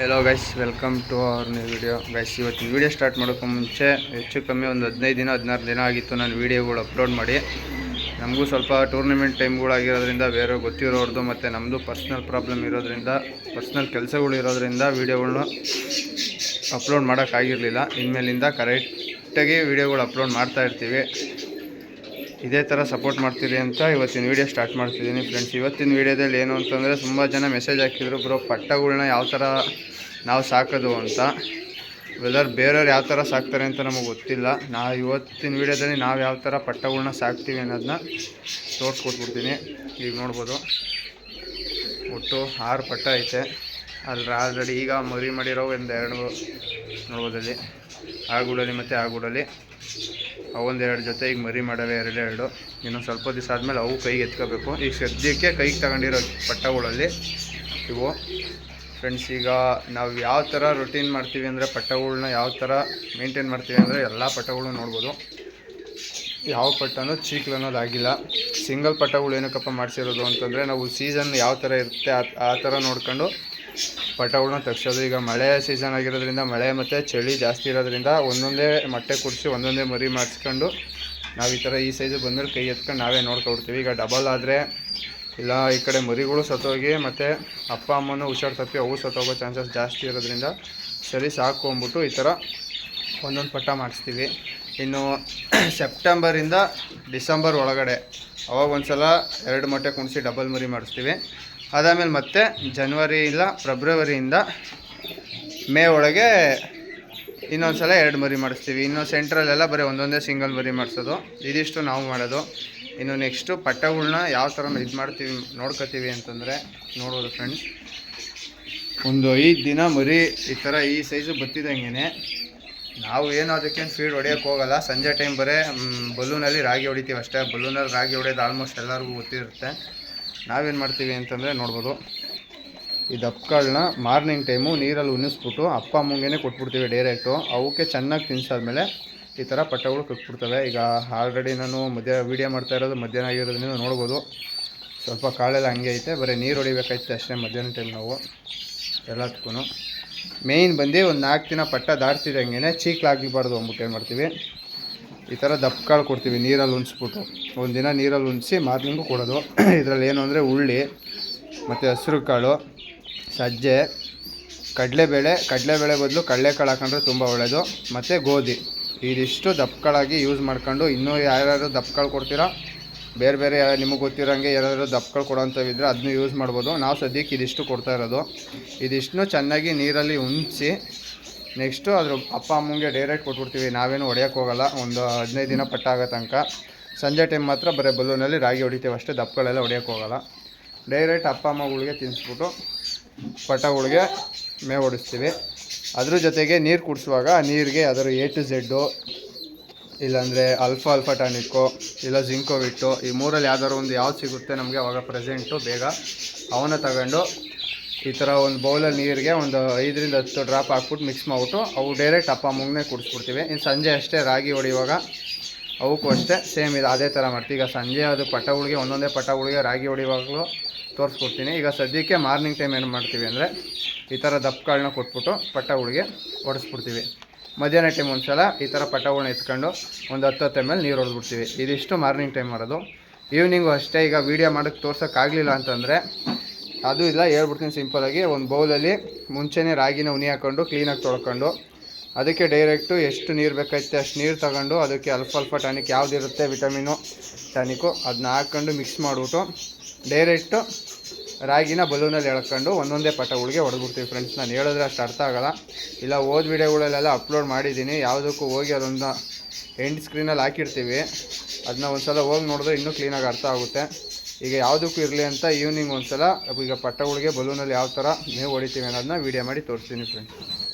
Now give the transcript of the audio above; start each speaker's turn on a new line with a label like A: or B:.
A: Hello guys welcome to our new video guys ಇವತ್ತು video start ಮಾಡೋಕ್ಕೂ ಮುಂಚೆ ಹೆಚ್ಚು ಕಮ್ಮಿ ಒಂದು ಹದಿನೈದು ದಿನ, ಹದಿನಾರು ದಿನ ಆಗಿತ್ತು ನಾನು ವೀಡಿಯೋಗಳು ಅಪ್ಲೋಡ್ ಮಾಡಿ. ನಮಗೂ ಸ್ವಲ್ಪ ಟೂರ್ನಮೆಂಟ್ ಟೈಮ್ಗಳಾಗಿರೋದ್ರಿಂದ ಬೇರೆ ಗೊತ್ತಿರೋರ್ದು ಮತ್ತು ನಮ್ಮದು ಪರ್ಸ್ನಲ್ ಪ್ರಾಬ್ಲಮ್ ಇರೋದ್ರಿಂದ ಪರ್ಸ್ನಲ್ ಕೆಲಸಗಳು ಇರೋದ್ರಿಂದ ವೀಡಿಯೋಗಳ್ನ ಅಪ್ಲೋಡ್ ಮಾಡೋಕ್ಕಾಗಿರಲಿಲ್ಲ ಇನ್ಮೇಲಿಂದ ಕರೆಕ್ಟಾಗಿ ವೀಡಿಯೋಗಳು ಅಪ್ಲೋಡ್ ಮಾಡ್ತಾ ಇರ್ತೀವಿ. ಇದೇ ಥರ ಸಪೋರ್ಟ್ ಮಾಡ್ತೀರಿ ಅಂತ ಇವತ್ತಿನ ವೀಡಿಯೋ ಸ್ಟಾರ್ಟ್ ಮಾಡ್ತಿದ್ದೀನಿ ಫ್ರೆಂಡ್ಸ್ ಇವತ್ತಿನ ವೀಡಿಯೋದಲ್ಲಿ ಏನು ಅಂತಂದರೆ ತುಂಬ ಜನ ಮೆಸೇಜ್ ಹಾಕಿದ್ರು ಬ್ರೋ ಪಟ್ಟಗಳನ್ನ ಯಾವ ಥರ ನಾವು ಸಾಕೋದು ಅಂತ? ವೆದರ್ ಬೇರೆಯವ್ರು ಯಾವ ಥರ ಸಾಕ್ತಾರೆ ಅಂತ ನಮಗೆ ಗೊತ್ತಿಲ್ಲ. ನಾ ಇವತ್ತಿನ ವೀಡಿಯೋದಲ್ಲಿ ನಾವು ಯಾವ ಥರ ಪಟ್ಟಗಳನ್ನ ಸಾಕ್ತೀವಿ ಅನ್ನೋದನ್ನ ತೋರಿಸ್ಕೊಟ್ಬಿಡ್ತೀನಿ ಈಗ ನೋಡ್ಬೋದು. ಒಟ್ಟು ಆರು ಪಟ್ಟ ಐತೆ. ಅದ್ರ ಆಲ್ರೆಡಿ ಈಗ ಮರಿ ಮಾಡಿರೋ ಒಂದು ಎರಡು ನೋಡ್ಬೋದಲ್ಲಿ ಆ ಗೂಡಲ್ಲಿ ಮತ್ತು ಆ ಗೂಡಲ್ಲಿ. ಅವೊಂದೆರಡು ಜೊತೆ ಈಗ ಮರಿ ಮಾಡವೆ ಎರಡು ಎರಡು ಇನ್ನು ಸ್ವಲ್ಪ ದಿವಸ ಆದಮೇಲೆ ಅವು ಕೈಗೆ ಎತ್ಕೋಬೇಕು. ಈಗ ಸದ್ಯಕ್ಕೆ ಕೈಗೆ ತಗೊಂಡಿರೋ ಪಟ್ಟಗಳಲ್ಲಿ ಇವು. ಫ್ರೆಂಡ್ಸ್ ಈಗ ನಾವು ಯಾವ ಥರ ರೊಟೀನ್ ಮಾಡ್ತೀವಿ ಅಂದರೆ ಪಟ್ಟಗಳನ್ನ ಯಾವ ಥರ ಮೇಂಟೈನ್ ಮಾಡ್ತೀವಿ ಅಂದರೆ ಎಲ್ಲ ಪಟ್ಟಗಳು ನೋಡ್ಬೋದು. ಯಾವ ಪಟ್ಟನೂ ಚೀಕ್ಲು ಅನ್ನೋದಾಗಿಲ್ಲ ಸಿಂಗಲ್ ಪಟ್ಟಗಳು ಏನಕ್ಕಪ್ಪ ಮಾಡಿಸಿರೋದು ಅಂತಂದರೆ ನಾವು ಸೀಸನ್ ಯಾವ ಥರ ಇರುತ್ತೆ ಆ ಆ ಥರ ನೋಡ್ಕೊಂಡು ಪಟ್ಟಗಳನ್ನ ತೆಗ್ಸೋದು. ಈಗ ಮಳೆ ಸೀಸನ್ ಆಗಿರೋದ್ರಿಂದ ಮಳೆ ಮತ್ತು ಚಳಿ ಜಾಸ್ತಿ ಇರೋದ್ರಿಂದ ಒಂದೊಂದೇ ಮೊಟ್ಟೆ ಕುಡಿಸಿ ಒಂದೊಂದೇ ಮರಿ ಮಾಡಿಸ್ಕೊಂಡು ನಾವು ಈ ಥರ ಈ ಸೈಜು ಬಂದಮೇಲೆ ಕೈ ಎತ್ಕೊಂಡು ನಾವೇ ನೋಡ್ಕೊಡ್ತೀವಿ ಈಗ ಡಬಲ್ ಆದರೆ ಇಲ್ಲ, ಈ ಕಡೆ ಮರಿಗಳು ಸತ್ತೋಗಿ ಮತ್ತು ಅಪ್ಪ, ಅಮ್ಮನೂ ಹುಷಾರು ತಪ್ಪಿ ಅವು ಸತ್ತೋಗೋ ಚಾನ್ಸಸ್ ಜಾಸ್ತಿ ಇರೋದ್ರಿಂದ ಸರಿ ಸಾಕು ಅಂದ್ಬಿಟ್ಟು ಈ ಥರ ಒಂದೊಂದು ಪಟ್ಟ ಮಾಡಿಸ್ತೀವಿ. ಇನ್ನು ಸೆಪ್ಟೆಂಬರಿಂದ ಡಿಸೆಂಬರ್ ಒಳಗಡೆ ಅವಾಗ ಒಂದು ಸಲ ಎರಡು ಮೊಟ್ಟೆ ಕುಣಿಸಿ ಡಬಲ್ ಮರಿ ಮಾಡಿಸ್ತೀವಿ. ಅದಾದಮೇಲೆ ಮತ್ತೆ ಜನ್ವರಿ ಇಲ್ಲ ಫೆಬ್ರವರಿಯಿಂದ ಮೇ ಒಳಗೆ ಇನ್ನೊಂದು ಸಲ ಎರಡು ಮರಿ ಮಾಡಿಸ್ತೀವಿ. ಇನ್ನು ಸೆಂಟ್ರಲ್ಲೆಲ್ಲ ಬರೀ ಒಂದೊಂದೇ ಸಿಂಗಲ್ ಮರಿ ಮಾಡಿಸೋದು. ಇದಿಷ್ಟು ನಾವು ಮಾಡೋದು. ಇನ್ನು ನೆಕ್ಸ್ಟು ಪಟ್ಟಗಳನ್ನ ಯಾವ ಥರ ಇದು ಮಾಡ್ತೀವಿ ನೋಡ್ಕೋತೀವಿ ಅಂತಂದರೆ ನೋಡೋದು ಫ್ರೆಂಡ್ಸ್ ಒಂದು ಐದು ದಿನ ಮರಿ ಈ ಥರ ಈ ಸೈಜು ಬತ್ತಿದಂಗೆ ನಾವು ಏನು ಅದಕ್ಕೇನು ಫೀಡ್ ಹೊಡಿಯೋಕ್ಕೆ ಹೋಗಲ್ಲ. ಸಂಜೆ ಟೈಮ್ ಬರೀ ಬಲೂನಲ್ಲಿ ರಾಗಿ ಹೊಡಿತೀವಿ ಅಷ್ಟೇ. ಬಲೂನಲ್ಲಿ ರಾಗಿ ಹೊಡೆಯೋದು ಆಲ್ಮೋಸ್ಟ್ ಎಲ್ಲರಿಗೂ ಗೊತ್ತಿರುತ್ತೆ. ನಾವೇನು ಮಾಡ್ತೀವಿ ಅಂತಂದರೆ ನೋಡ್ಬೋದು, ಈ ದಪ್ಪಗಳನ್ನ ಮಾರ್ನಿಂಗ್ ಟೈಮು ನೀರಲ್ಲಿ ಉಣಿಸ್ಬಿಟ್ಟು ಅಪ್ಪ ಅಮ್ಮಂಗೆ ಕೊಟ್ಬಿಡ್ತೀವಿ ಡೈರೆಕ್ಟು. ಅವಕ್ಕೆ ಚೆನ್ನಾಗಿ ತಿನ್ಸಾದ್ಮೇಲೆ ಈ ಥರ ಪಟ್ಟಗಳು ಕಟ್ಬಿಡ್ತವೆ. ಈಗ ಆಲ್ರೆಡಿ ನಾನು ಮಧ್ಯ ವೀಡಿಯೋ ಮಾಡ್ತಾ ಇರೋದು ಮಧ್ಯಾಹ್ನ ಆಗಿರೋದ್ರಿಂದ ನೋಡ್ಬೋದು. ಸ್ವಲ್ಪ ಕಾಳೆಲ್ಲ ಹಂಗೆ ಐತೆ, ಬರೀ ನೀರು ಹೊಡಿಬೇಕಾಯ್ತು ಅಷ್ಟೇ ಮಧ್ಯಾಹ್ನ ಟೈಮ್ ನಾವು. ಎಲ್ಲದಕ್ಕೂ ಮೇಯ್ನ್ ಬಂದು ಒಂದು ನಾಲ್ಕು ದಿನ ಪಟ್ಟ ದಾಟ್ತಿದ್ದಂಗೆ ಚೀಕ್ಲಾಗಬಾರ್ದು ಅಂದ್ಬಿಟ್ಟು ಏನು ಮಾಡ್ತೀವಿ. ಈ ಥರ ದಪ್ಪ ಕಾಳು ಕೊಡ್ತೀವಿ, ನೀರಲ್ಲಿ ಉಣಿಸ್ಬಿಟ್ಟು. ಒಂದು ದಿನ ನೀರಲ್ಲಿ ಉಣಿಸಿ ಮಾರ್ನಿಂಗು ಕೊಡೋದು. ಇದರಲ್ಲಿ ಏನು ಅಂದರೆ ಉಳ್ಳಿ, ಮತ್ತು ಹಸಿರು ಕಾಳು, ಸಜ್ಜೆ, ಕಡಲೆಬೇಳೆ ಕಡಲೆಬೇಳೆ ಬದಲು ಕಡಲೆಕಾಳು ಹಾಕೊಂಡ್ರೆ ತುಂಬ ಒಳ್ಳೆಯದು ಮತ್ತು ಗೋಧಿ. ಇದಿಷ್ಟು ದಪ್ಪಕಾಳಾಗಿ ಯೂಸ್ ಮಾಡ್ಕೊಂಡು ಇನ್ನೂ ಯಾರ್ಯಾರು ಕಾಳು ಕೊಡ್ತೀರಾ, ಬೇರೆ ಬೇರೆ ನಿಮಗೆ ಗೊತ್ತಿರೋಂಗೆ ಯಾರಾದರೂ ದಪ್ಪಗಳು ಕೊಡೋಂಥವಿದ್ರೆ ಅದನ್ನು ಯೂಸ್ ಮಾಡ್ಬೋದು. ನಾವು ಸದ್ಯಕ್ಕೆ ಇದಿಷ್ಟು ಕೊಡ್ತಾ ಇರೋದು. ಇದಿಷ್ಟು ಚೆನ್ನಾಗಿ ನೀರಲ್ಲಿ ಉಣಿಸಿ ನೆಕ್ಸ್ಟು ಅದ್ರ ಅಪ್ಪ ಅಮ್ಮಂಗೆ ಡೈರೆಕ್ಟ್ ಕೊಟ್ಬಿಡ್ತೀವಿ. ನಾವೇನು ಹೋಗಲ್ಲ. ಒಂದು ಹದಿನೈದು ದಿನ ಪಟ್ಟಾಗೋ ತನಕ. ಸಂಜೆ ಟೈಮ್ ಮಾತ್ರ ಬರೀ ಬಲೂನಲ್ಲಿ ರಾಗಿ ಹೊಡಿತೀವಿ ಅಷ್ಟೇ. ದಪ್ಪಗಳೆಲ್ಲ ಹೋಗಲ್ಲ. ಡೈರೆಕ್ಟ್ ಅಪ್ಪ ಅಮ್ಮಗಳಿಗೆ ತಿನ್ನಿಸ್ಬಿಟ್ಟು ಪಟ್ಟಗಳಿಗೆ ಮೇವು ಹೊಡಿಸ್ತೀವಿ. ಅದ್ರ ಜೊತೆಗೆ ನೀರು ಕುಡಿಸುವಾಗ ನೀರಿಗೆ ಅದರ ಎ ಟು ಝೆಡ್ಡು ಇಲ್ಲಾಂದರೆ ಅಲ್ಫಾ ಅಲ್ಫಾ ಟಾನಿಕ್ಕು ಇಲ್ಲ ಜಿಂಕೋವಿಟ್ಟು ಈ ಮೂರಲ್ಲಿ ಯಾವ್ದಾದ್ರು ಒಂದು ಯಾವ್ದು ಸಿಗುತ್ತೆ ನಮಗೆ ಅವಾಗ ಪ್ರೆಸೆಂಟು ಬೇಗ ಅವನ್ನ ತಗೊಂಡು ಈ ಥರ ಒಂದು ಬೌಲಲ್ಲಿ ನೀರಿಗೆ ಒಂದು ಐದರಿಂದ ಹತ್ತು ಡ್ರಾಪ್ ಹಾಕ್ಬಿಟ್ಟು ಮಿಕ್ಸ್ ಮಾಡಿಬಿಟ್ಟು ಅವು ಡೈರೆಕ್ಟ್ ಅಪ್ಪ ಮುಂಗ್ನೆ ಕುಡಿಸ್ಬಿಡ್ತೀವಿ. ಇನ್ನು ಸಂಜೆ ಅಷ್ಟೇ ರಾಗಿ ಹೊಡಿಯುವಾಗ ಅವಕ್ಕೂ ಅಷ್ಟೇ ಸೇಮ್ ಇದು ಅದೇ ಥರ ಮಾಡ್ತೀವಿ. ಈಗ ಸಂಜೆ ಅದು ಪಟ್ಟಗಳಿಗೆ ಒಂದೊಂದೇ ಪಟ್ಟಗಳಿಗೆ ರಾಗಿ ಹೊಡಿಯುವಾಗಲೂ ತೋರಿಸ್ಕೊಡ್ತೀನಿ. ಈಗ ಸದ್ಯಕ್ಕೆ ಮಾರ್ನಿಂಗ್ ಟೈಮ್ ಏನು ಮಾಡ್ತೀವಿ ಅಂದರೆ ಈ ಥರ ದಪ್ಪಗಳನ್ನ ಕೊಟ್ಬಿಟ್ಟು ಪಟ್ಟಗಳಿಗೆ ಹೊಡೆಸ್ಬಿಡ್ತೀವಿ ಮಧ್ಯಾಹ್ನ ಟೈಮ್ ಒಂದು ಸಲ ಈ ಥರ ಪಟಗಳನ್ನ ಎತ್ಕೊಂಡು ಒಂದು ಹತ್ತು ಹತ್ತು ಎಂ ಎಲ್ ನೀರು ಹೊಡೆದ್ಬಿಡ್ತೀವಿ ಇದಿಷ್ಟು ಮಾರ್ನಿಂಗ್ ಟೈಮ್ ಮಾಡೋದು. ಈವ್ನಿಂಗು ಅಷ್ಟೇ ಈಗ ವೀಡಿಯೋ ಮಾಡೋಕ್ಕೆ ತೋರ್ಸೋಕ್ಕಾಗಲಿಲ್ಲ ಅಂತಂದರೆ ಅದು ಇಲ್ಲ, ಹೇಳ್ಬಿಡ್ತೀನಿ ಸಿಂಪಲಾಗಿ ಒಂದು ಬೌಲಲ್ಲಿ ಮುಂಚೆನೇ ರಾಗಿನ ಉನಿ ಹಾಕ್ಕೊಂಡು ಕ್ಲೀನಾಗಿ ತೊಳ್ಕೊಂಡು, ಅದಕ್ಕೆ ಡೈರೆಕ್ಟು ಎಷ್ಟು ನೀರು ಬೇಕಾಯ್ತೆ ಅಷ್ಟು ನೀರು ತಗೊಂಡು ಅದಕ್ಕೆ ಅಲ್ಪ ಅಲ್ಪ ಟಾನಿಕ್ ಯಾವುದಿರುತ್ತೆ ವಿಟಮಿನು ಟಾನಿಕು ಅದನ್ನ ಹಾಕ್ಕೊಂಡು ಮಿಕ್ಸ್ ಮಾಡಿಬಿಟ್ಟು ಡೈರೆಕ್ಟು ರಾಗಿನ ಬಲೂನಲ್ಲಿ ಎಳ್ಕೊಂಡು ಒಂದೊಂದೇ ಪಟಗಳಿಗೆ ಹೊಡೆದ್ಬಿಡ್ತೀವಿ ಫ್ರೆಂಡ್ಸ್ ನಾನು ಹೇಳಿದ್ರೆ ಅಷ್ಟು ಅರ್ಥ ಆಗೋಲ್ಲ. ಇಲ್ಲ ಓದ್ ವಿಡಿಯೋಗಳಲ್ಲೆಲ್ಲ ಅಪ್ಲೋಡ್ ಮಾಡಿದ್ದೀನಿ. ಯಾವುದಕ್ಕೂ ಹೋಗಿ ಅದೊಂದು ಎಂಡ್ ಸ್ಕ್ರೀನಲ್ಲಿ ಹಾಕಿರ್ತೀವಿ. ಅದನ್ನ ಒಂದು ಸಲ ಹೋಗಿ ನೋಡಿದ್ರೆ ಇನ್ನೂ ಕ್ಲೀನಾಗಿ ಅರ್ಥ ಆಗುತ್ತೆ. ಈಗ ಯಾವುದಕ್ಕೂ ಇರಲಿ ಅಂತ ಈವ್ನಿಂಗ್ ಒಂದು ಸಲ ಈಗ ಪಟ್ಟಗಳಿಗೆ ಬಲೂನಲ್ಲಿ ಯಾವ ಥರ ಮೇವು ಹೊಡಿತೀವಿ ಅನ್ನೋದನ್ನ ವೀಡಿಯೋ ಮಾಡಿ ತೋರಿಸ್ತೀನಿ ಫ್ರೆಂಡ್ಸ್